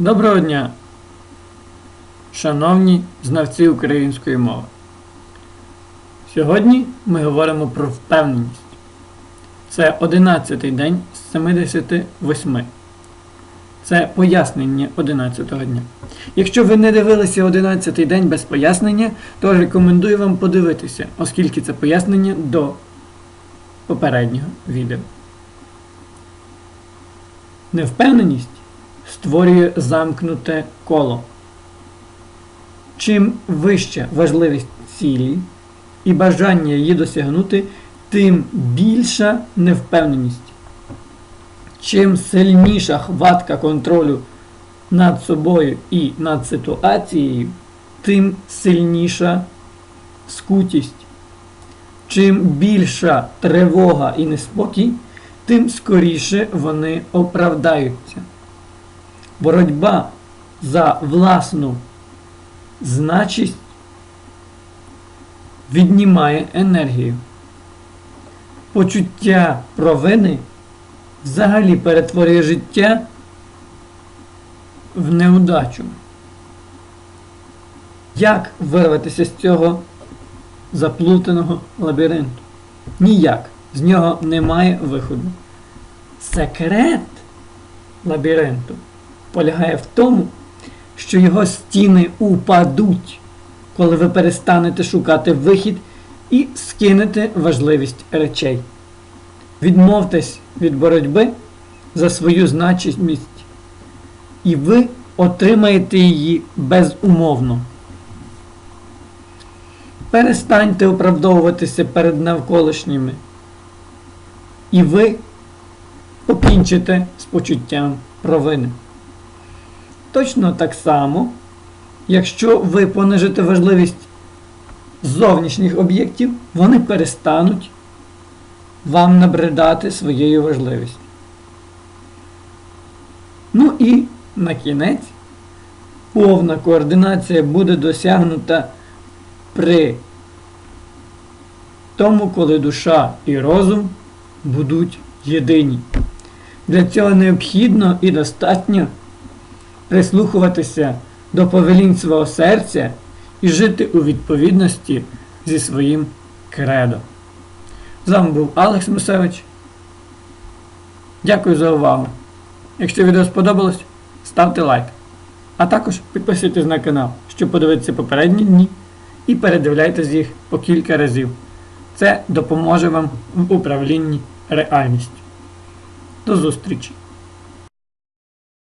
Доброго дня, шановні знавці української мови. Сьогодні ми говоримо про впевненість. Це 11-й день з 78. Це пояснення 11-го дня. Якщо ви не дивилися 11-й день без пояснення, то рекомендую вам подивитися, оскільки це пояснення до попереднього відео. Невпевненість створює замкнуте коло. Чим вища важливість цілі і бажання її досягнути, тим більша невпевненість. Чим сильніша хватка контролю над собою і над ситуацією, тим сильніша скутість. Чим більша тривога і неспокій, тим скоріше вони оправдаються. Боротьба за власну значість віднімає енергію. Почуття провини взагалі перетворює життя в неудачу. Як вирватися з цього заплутаного лабіринту? Ніяк. З нього немає виходу. Секрет лабіринту полягає в тому, що його стіни упадуть, коли ви перестанете шукати вихід і скинете важливість речей. Відмовтесь від боротьби за свою значимість, і ви отримаєте її безумовно. Перестаньте оправдовуватися перед навколишніми, і ви покінчите з почуттям провини. Точно так само, якщо ви понижите важливість зовнішніх об'єктів, вони перестануть вам набридати своєю важливістю. Ну і на кінець повна координація буде досягнута при тому, коли душа і розум будуть єдині. Для цього необхідно і достатньо прислухуватися до повелінь свого серця і жити у відповідності зі своїм кредо. З вами був Алекс Мусевич. Дякую за увагу. Якщо відео сподобалось, ставте лайк. А також підписуйтесь на канал, щоб подивитися попередні дні і передивляйтесь їх по кілька разів. Це допоможе вам в управлінні реальністю. До зустрічі!